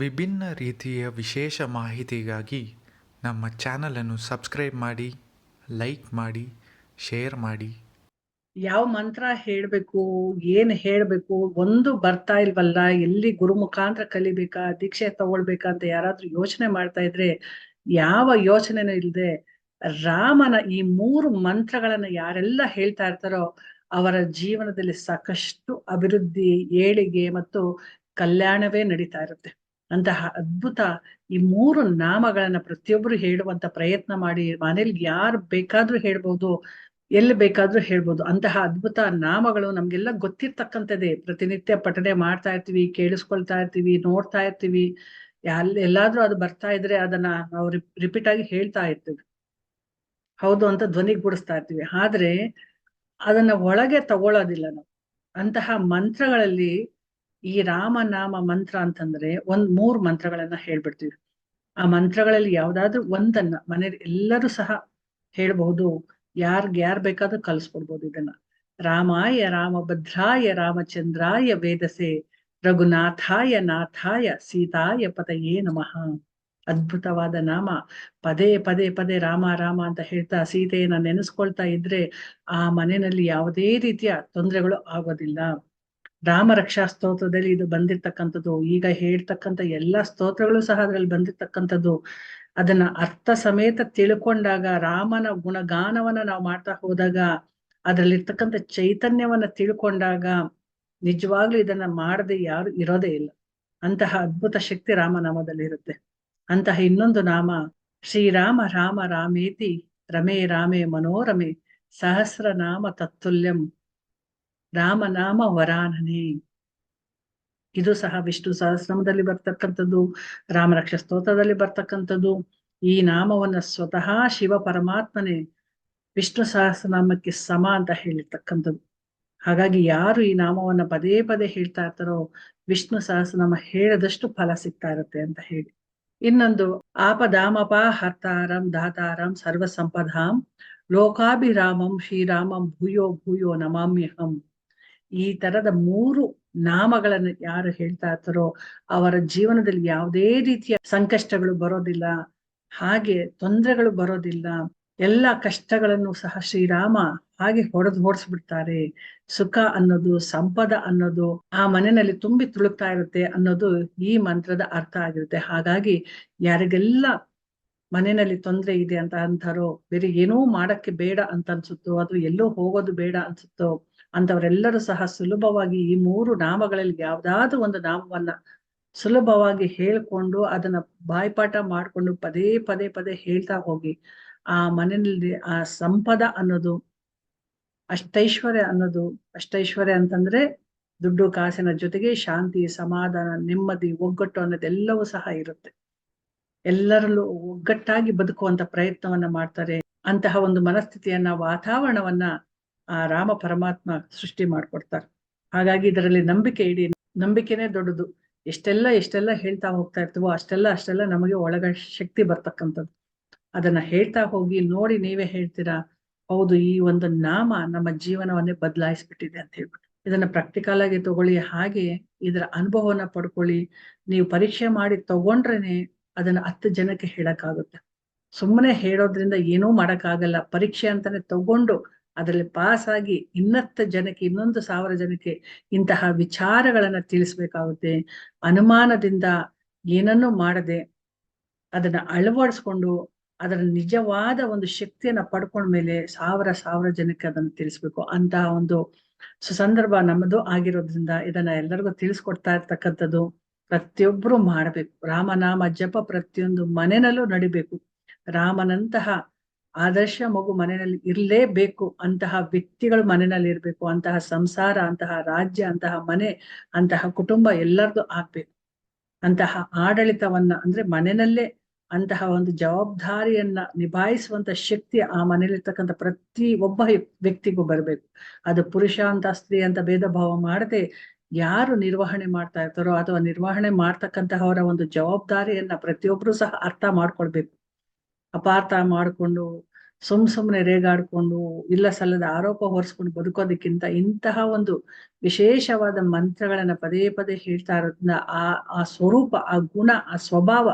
ವಿಭಿನ್ನ ರೀತಿಯ ವಿಶೇಷ ಮಾಹಿತಿಗಾಗಿ ನಮ್ಮ ಚಾನಲನ್ನು ಸಬ್ಸ್ಕ್ರೈಬ್ ಮಾಡಿ, ಲೈಕ್ ಮಾಡಿ, ಶೇರ್ ಮಾಡಿ. ಯಾವ ಮಂತ್ರ ಹೇಳಬೇಕು, ಏನು ಹೇಳಬೇಕು, ಒಂದು ಬರ್ತಾ ಇಲ್ವಲ್ಲ, ಎಲ್ಲಿ ಗುರು ಮುಖಾಂತರ ಕಲಿಬೇಕಾ, ದೀಕ್ಷೆ ತಗೊಳ್ಬೇಕಾ ಅಂತ ಯಾರಾದ್ರೂ ಯೋಚನೆ ಮಾಡ್ತಾ ಇದ್ರೆ, ಯಾವ ಯೋಚನೆನೂ ಇಲ್ಲದೆ ರಾಮನ ಈ ಮೂರು ಮಂತ್ರಗಳನ್ನ ಯಾರೆಲ್ಲ ಹೇಳ್ತಾ ಇರ್ತಾರೋ ಅವರ ಜೀವನದಲ್ಲಿ ಸಾಕಷ್ಟು ಅಭಿವೃದ್ಧಿ, ಏಳಿಗೆ ಮತ್ತು ಕಲ್ಯಾಣವೇ ನಡೀತಾ ಇರುತ್ತೆ. ಅಂತಹ ಅದ್ಭುತ ಈ ಮೂರು ನಾಮಗಳನ್ನ ಪ್ರತಿಯೊಬ್ಬರು ಹೇಳುವಂತ ಪ್ರಯತ್ನ ಮಾಡಿ ಮನೇಲಿ ಯಾರು ಬೇಕಾದ್ರೂ ಹೇಳ್ಬೋದು, ಎಲ್ಲಿ ಬೇಕಾದ್ರೂ ಹೇಳ್ಬೋದು, ಅಂತಹ ಅದ್ಭುತ ನಾಮಗಳು ನಮ್ಗೆಲ್ಲ ಗೊತ್ತಿರ್ತಕ್ಕಂಥದ್ದೇ. ಪ್ರತಿನಿತ್ಯ ಪಠನೆ ಮಾಡ್ತಾ ಇರ್ತೀವಿ, ಕೇಳಿಸ್ಕೊಳ್ತಾ ಇರ್ತೀವಿ, ನೋಡ್ತಾ ಇರ್ತೀವಿ. ಎಲ್ಲಿ ಎಲ್ಲಾದ್ರೂ ಅದು ಬರ್ತಾ ಇದ್ರೆ ಅದನ್ನ ನಾವು ರಿಪೀಟ್ ಆಗಿ ಹೇಳ್ತಾ ಇರ್ತೀವಿ. ಹೌದು ಅಂತ ಧ್ವನಿಗೂಡಿಸ್ತಾ ಇರ್ತೀವಿ. ಆದ್ರೆ ಅದನ್ನ ಒಳಗೆ ತಗೊಳ್ಳೋದಿಲ್ಲ ನಾವು. ಅಂತಹ ಮಂತ್ರಗಳಲ್ಲಿ ಈ ರಾಮನಾಮ ಮಂತ್ರ ಅಂತಂದ್ರೆ ಒಂದ್ ಮೂರ್ ಮಂತ್ರಗಳನ್ನ ಹೇಳ್ಬಿಡ್ತೀವಿ. ಆ ಮಂತ್ರಗಳಲ್ಲಿ ಯಾವ್ದಾದ್ರು ಒಂದನ್ನ ಮನೇಲಿ ಎಲ್ಲರೂ ಸಹ ಹೇಳ್ಬಹುದು. ಯಾರ್ಗ್ ಯಾರ್ ಬೇಕಾದ್ರೂ ಕಲ್ಸ್ಕೊಡ್ಬೋದು ಇದನ್ನ. ರಾಮಾಯ ರಾಮಭದ್ರಾಯ ರಾಮಚಂದ್ರಾಯ ವೇದಸೆ ರಘುನಾಥಾಯ ನಾಥಾಯ ಸೀತಾಯ ಪತಯೇ ನಮಃ. ಅದ್ಭುತವಾದ ನಾಮ. ಪದೇ ಪದೇ ಪದೇ ರಾಮ ರಾಮ ಅಂತ ಹೇಳ್ತಾ ಸೀತೆಯನ್ನ ನೆನೆಸ್ಕೊಳ್ತಾ ಇದ್ರೆ ಆ ಮನೆಯಲ್ಲಿ ಯಾವುದೇ ರೀತಿಯ ತೊಂದರೆಗಳು ಆಗೋದಿಲ್ಲ. ರಾಮ ರಕ್ಷಾ ಸ್ತೋತ್ರದಲ್ಲಿ ಇದು ಬಂದಿರ್ತಕ್ಕಂಥದ್ದು. ಈಗ ಹೇಳ್ತಕ್ಕಂಥ ಎಲ್ಲಾ ಸ್ತೋತ್ರಗಳು ಸಹ ಅದ್ರಲ್ಲಿ ಬಂದಿರ್ತಕ್ಕಂಥದ್ದು. ಅದನ್ನ ಅರ್ಥ ಸಮೇತ ತಿಳ್ಕೊಂಡಾಗ ರಾಮನ ಗುಣಗಾನವನ್ನ ನಾವು ಮಾಡ್ತಾ ಹೋದಾಗ ಅದರಲ್ಲಿರ್ತಕ್ಕಂಥ ಚೈತನ್ಯವನ್ನ ತಿಳ್ಕೊಂಡಾಗ ನಿಜವಾಗ್ಲೂ ಇದನ್ನ ಮಾಡದೆ ಯಾರು ಇರೋದೇ ಇಲ್ಲ. ಅಂತಹ ಅದ್ಭುತ ಶಕ್ತಿ ರಾಮನಾಮದಲ್ಲಿ ಇರುತ್ತೆ. ಅಂತಹ ಇನ್ನೊಂದು ನಾಮ ಶ್ರೀರಾಮ ರಾಮ ರಾಮೇತಿ ರಮೇ ರಾಮೇ ಮನೋರಮೆ ಸಹಸ್ರನಾಮ ತತ್ತುಲ್ಯಂ ರಾಮನಾಮ ವರಾನನೆ ಇದು ಸಹ ವಿಷ್ಣು ಸಹಸ್ರಮದಲ್ಲಿ ಬರ್ತಕ್ಕಂಥದ್ದು ರಾಮರಕ್ಷ ಸ್ತೋತ್ರದಲ್ಲಿ ಬರ್ತಕ್ಕಂಥದ್ದು. ಈ ನಾಮವನ್ನ ಸ್ವತಃ ಶಿವ ಪರಮಾತ್ಮನೇ ವಿಷ್ಣು ಸಹಸ್ರನಾಮಕ್ಕೆ ಸಮ ಅಂತ ಹೇಳಿರ್ತಕ್ಕಂಥದ್ದು. ಹಾಗಾಗಿ ಯಾರು ಈ ನಾಮವನ್ನ ಪದೇ ಪದೇ ಹೇಳ್ತಾ ಇರ್ತಾರೋ, ವಿಷ್ಣು ಸಹಸ್ರನಾಮ ಹೇಳದಷ್ಟು ಫಲ ಸಿಗ್ತಾ ಇರುತ್ತೆ ಅಂತ ಹೇಳಿ. ಇನ್ನೊಂದು ಆಪದಾಮಪ ಹರ್ತಾರಂ ದಾತಾರಂ ಸರ್ವ ಸಂಪದಾಂ ಲೋಕಾಭಿರಾಮಂ ಶ್ರೀರಾಮಂ ಭೂಯೋ ಭೂಯೋ ನಮಾಮ್ಯಹಂ. ಈ ತರದ ಮೂರು ನಾಮಗಳನ್ನು ಯಾರು ಹೇಳ್ತಾ ಇರ್ತಾರೋ ಅವರ ಜೀವನದಲ್ಲಿ ಯಾವುದೇ ರೀತಿಯ ಸಂಕಷ್ಟಗಳು ಬರೋದಿಲ್ಲ, ಹಾಗೆ ತೊಂದರೆಗಳು ಬರೋದಿಲ್ಲ, ಎಲ್ಲ ಕಷ್ಟಗಳನ್ನು ಸಹ ಶ್ರೀರಾಮ ಹಾಗೆ ಹೊಡೆದು ಓಡಿಸ್ಬಿಡ್ತಾರೆ. ಸುಖ ಅನ್ನೋದು, ಸಂಪದ ಅನ್ನೋದು, ಆ ಮನೆಯಲ್ಲಿ ತುಂಬಿ ತುಳುಕ್ತಾ ಇರುತ್ತೆ ಅನ್ನೋದು ಈ ಮಂತ್ರದ ಅರ್ಥ ಆಗಿರುತ್ತೆ. ಹಾಗಾಗಿ ಯಾರಿಗೆಲ್ಲ ಮನೆಯಲ್ಲಿ ತೊಂದರೆ ಇದೆ ಅಂತ ಅಂತಾರೋ, ಬೇರೆ ಏನೋ ಮಾಡಕ್ಕೆ ಬೇಡ ಅಂತ ಅನ್ಸುತ್ತೋ ಅಥವಾ ಎಲ್ಲೋ ಹೋಗೋದು ಬೇಡ ಅನ್ಸುತ್ತೋ ಅಂತವರೆಲ್ಲರೂ ಸಹ ಸುಲಭವಾಗಿ ಈ ಮೂರು ನಾಮಗಳಲ್ಲಿ ಯಾವ್ದಾದ್ರು ಒಂದು ನಾಮವನ್ನ ಸುಲಭವಾಗಿ ಹೇಳ್ಕೊಂಡು ಅದನ್ನ ಬಾಯ್ಪಾಠ ಮಾಡ್ಕೊಂಡು ಪದೇ ಪದೇ ಪದೇ ಹೇಳ್ತಾ ಹೋಗಿ, ಆ ಮನೆಯಲ್ಲಿ ಆ ಸಂಪದ ಅನ್ನೋದು, ಅಷ್ಟೈಶ್ವರ್ಯ ಅನ್ನೋದು, ಅಷ್ಟೈಶ್ವರ್ಯ ಅಂತಂದ್ರೆ ದುಡ್ಡು ಕಾಸಿನ ಜೊತೆಗೆ ಶಾಂತಿ, ಸಮಾಧಾನ, ನೆಮ್ಮದಿ, ಒಗ್ಗಟ್ಟು ಅನ್ನೋದೆಲ್ಲವೂ ಸಹ ಇರುತ್ತೆ. ಎಲ್ಲರಲ್ಲೂ ಒಗ್ಗಟ್ಟಾಗಿ ಬದುಕುವಂತ ಪ್ರಯತ್ನವನ್ನ ಮಾಡ್ತಾರೆ. ಅಂತಹ ಒಂದು ಮನಸ್ಥಿತಿಯನ್ನ, ವಾತಾವರಣವನ್ನ ಆ ರಾಮ ಪರಮಾತ್ಮ ಸೃಷ್ಟಿ ಮಾಡ್ಕೊಡ್ತಾರೆ. ಹಾಗಾಗಿ ಇದರಲ್ಲಿ ನಂಬಿಕೆ ಇಡಿ ನಂಬಿಕೆನೇ ದೊಡ್ಡದು. ಎಷ್ಟೆಲ್ಲ ಎಷ್ಟೆಲ್ಲ ಹೇಳ್ತಾ ಹೋಗ್ತಾ ಇರ್ತೀವೋ ಅಷ್ಟೆಲ್ಲ ಅಷ್ಟೆಲ್ಲ ನಮಗೆ ಒಳಗ ಶಕ್ತಿ ಬರ್ತಕ್ಕಂಥದ್ದು. ಅದನ್ನ ಹೇಳ್ತಾ ಹೋಗಿ ನೋಡಿ ನೀವೇ ಹೇಳ್ತೀರಾ? ಹೌದು, ಈ ಒಂದು ನಾಮ ನಮ್ಮ ಜೀವನವನ್ನೇ ಬದಲಾಯಿಸ್ಬಿಟ್ಟಿದೆ ಅಂತ ಹೇಳ್ಬಿಟ್ಟು. ಇದನ್ನ ಪ್ರಾಕ್ಟಿಕಲ್ ಆಗಿ ತಗೊಳ್ಳಿ, ಹಾಗೆ ಇದರ ಅನುಭವನ ಪಡ್ಕೊಳ್ಳಿ. ನೀವು ಪರೀಕ್ಷೆ ಮಾಡಿ ತಗೊಂಡ್ರೇನೆ ಅದನ್ನ ಹತ್ತು ಜನಕ್ಕೆ ಹೇಳಕ್ಕಾಗುತ್ತೆ. ಸುಮ್ಮನೆ ಹೇಳೋದ್ರಿಂದ ಏನೂ ಮಾಡಕ್ಕಾಗಲ್ಲ. ಪರೀಕ್ಷೆ ಅಂತಾನೆ ತಗೊಂಡು ಅದರಲ್ಲಿ ಪಾಸ್ ಆಗಿ ಇನ್ನತ್ತ ಜನಕ್ಕೆ, ಇನ್ನೊಂದು ಸಾವಿರ ಜನಕ್ಕೆ ಇಂತಹ ವಿಚಾರಗಳನ್ನ ತಿಳಿಸ್ಬೇಕಾಗುತ್ತೆ. ಅನುಮಾನದಿಂದ ಏನನ್ನೂ ಮಾಡದೆ ಅದನ್ನ ಅಳವಡಿಸ್ಕೊಂಡು ಅದರ ನಿಜವಾದ ಒಂದು ಶಕ್ತಿಯನ್ನ ಪಡ್ಕೊಂಡ್ಮೇಲೆ ಸಾವಿರ ಸಾವಿರ ಜನಕ್ಕೆ ಅದನ್ನು ತಿಳಿಸ್ಬೇಕು. ಅಂತಹ ಒಂದು ಸುಸಂದರ್ಭ ನಮ್ಮದು ಆಗಿರೋದ್ರಿಂದ ಇದನ್ನ ಎಲ್ಲರಿಗೂ ತಿಳಿಸ್ಕೊಡ್ತಾ ಇರ್ತಕ್ಕಂಥದ್ದು ಪ್ರತಿಯೊಬ್ರು ಮಾಡ್ಬೇಕು. ರಾಮನಾಮ ಜಪ ಪ್ರತಿಯೊಂದು ಮನೆಯಲ್ಲೂ ನಡಿಬೇಕು. ರಾಮನಂತಹ ಆದರ್ಶ ಮಗು ಮನೆಯಲ್ಲಿ ಇರಲೇಬೇಕು ಅಂತಹ ವ್ಯಕ್ತಿಗಳು ಮನೆಯಲ್ಲಿ ಇರಬೇಕು, ಅಂತಹ ಸಂಸಾರ, ಅಂತಹ ರಾಜ್ಯ, ಅಂತಹ ಮನೆ, ಅಂತಹ ಕುಟುಂಬ ಎಲ್ಲರದು ಆಗ್ಬೇಕು. ಅಂತಹ ಆಡಳಿತವನ್ನ ಅಂದ್ರೆ ಮನೆಯಲ್ಲೇ ಅಂತಹ ಒಂದು ಜವಾಬ್ದಾರಿಯನ್ನ ನಿಭಾಯಿಸುವಂತ ಶಕ್ತಿ ಆ ಮನೆಯಲ್ಲಿರ್ತಕ್ಕಂಥ ಪ್ರತಿ ಒಬ್ಬ ವ್ಯಕ್ತಿಗೂ ಬರಬೇಕು. ಅದು ಪುರುಷ ಅಂತ, ಸ್ತ್ರೀ ಅಂತ ಭೇದ ಭಾವ ಮಾಡದೆ ಯಾರು ನಿರ್ವಹಣೆ ಮಾಡ್ತಾ ಇರ್ತಾರೋ ಅಥವಾ ನಿರ್ವಹಣೆ ಮಾಡ್ತಕ್ಕಂತಹವರ ಒಂದು ಜವಾಬ್ದಾರಿಯನ್ನ ಪ್ರತಿಯೊಬ್ರು ಸಹ ಅರ್ಥ ಮಾಡ್ಕೊಳ್ಬೇಕು. ಅಪಾರ್ಥ ಮಾಡ್ಕೊಂಡು, ಸುಮ್ ಸುಮ್ನೆ ರೇಗಾಡ್ಕೊಂಡು, ಇಲ್ಲ ಸಲ್ಲದ ಆರೋಪ ಹೊರಿಸ್ಕೊಂಡು ಬದುಕೋದಕ್ಕಿಂತ ಇಂತಹ ಒಂದು ವಿಶೇಷವಾದ ಮಂತ್ರಗಳನ್ನ ಪದೇ ಪದೇ ಹೇಳ್ತಾ ಇರೋದ್ರಿಂದ ಆ ಆ ಸ್ವರೂಪ, ಆ ಗುಣ, ಆ ಸ್ವಭಾವ,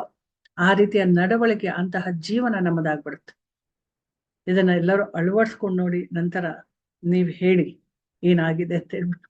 ಆ ರೀತಿಯ ನಡವಳಿಕೆ ಅಂತಹ ಜೀವನ ನಮ್ಮದಾಗ್ಬಿಡುತ್ತೆ. ಇದನ್ನ ಎಲ್ಲರೂ ಅಳವಡಿಸ್ಕೊಂಡು ನೋಡಿ ನಂತರ ನೀವು ಹೇಳಿ ಏನಾಗಿದೆ ಅಂತ ಹೇಳ್ಬಿಟ್ಟು.